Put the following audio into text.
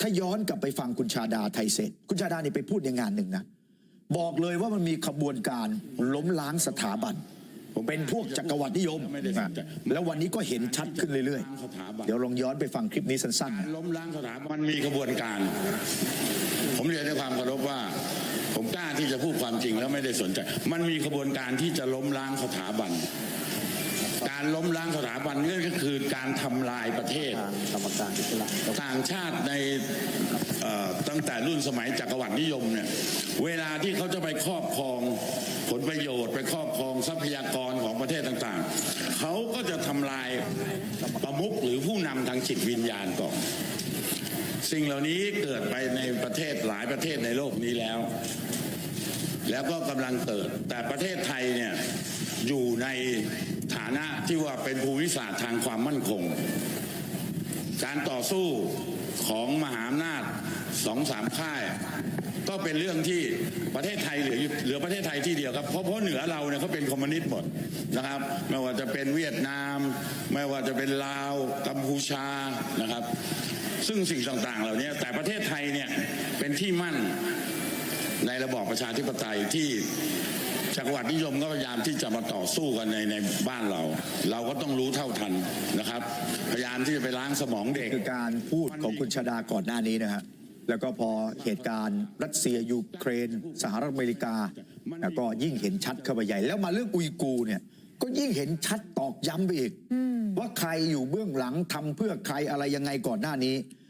ถ้าย้อนกลับไปฟังคุณชาดาไทยเศรษฐ์คุณชาดานี่ไปพูดในงานหนึ่งนะ บอกเลยว่ามันมีขบวนการล้มล้างสถาบัน เป็นพวกจักรวรรดินิยมไม่ได้สนใจแล้ววันนี้ก็เห็นชัดขึ้นเรื่อยๆ เดี๋ยวลองย้อนไปฟังคลิปนี้สั้นๆการนะล้มล้างสถาบันมันมีกระบวนการ ผมเรียนด้วยความเคารพว่า ผมกล้าที่จะพูดความจริงแล้วไม่ได้สนใจ มันมีกระบวนการที่จะล้มล้างสถาบัน การล้มล้างสถาบันนี่ก็คือการทำลายประเทศกรรมการอิสระต่างชาติในเอ่อตั้งแต่รุ่นสมัยจักรวรรดินิยมเนี่ยเวลาที่เขาจะไปครอบครองผลประโยชน์ ไปครอบครองทรัพยากรของประเทศต่างๆ เขาก็จะทำลายประมุขหรือผู้นำทางจิตวิญญาณก่อน สิ่งเหล่านี้เกิดไปในประเทศหลายประเทศในโลกนี้แล้ว แล้วก็กำลังเกิด แต่ประเทศไทยเนี่ยอยู่ในฐานะที่ว่าเป็นภูมิศาสตร์ทางความมั่นคง การต่อสู้ของมหาอำนาจสองสามค่าย ก็เป็นเรื่องที่ประเทศไทยเหลือเหลือประเทศไทยที่เดียวครับ เพราะเพราะเหนือเราเนี่ยเขาเป็นคอมมิวนิสต์หมดนะครับ ไม่ว่าจะเป็นเวียดนาม ไม่ว่าจะเป็นลาวกัมพูชา ซึ่งสิ่งต่างๆ เหล่านี้แต่ประเทศไทยเนี่ยเป็นที่มั่นในระบอบประชาธิปไตยที่จักรวรรดินิยมก็พยายามที่จะมาต่อสู้กันในในบ้านเรา เราก็ต้องรู้เท่าทันนะครับ พยายามที่จะไปล้างสมองเด็กคือการพูดของคุณชาดาก่อนหน้านี้นะฮะแล้วก็พอเหตุการณ์รัสเซียยูเครน สหรัฐอเมริกาแล้วก็ยิ่งเห็นชัดเข้าไปใหญ่ แล้วมาเรื่องอุยกูร์เนี่ยก็ยิ่งเห็นชัดตอกย้ำไปอีก ว่าใครอยู่เบื้องหลังทำเพื่อใครอะไรยังไงก่อนหน้านี้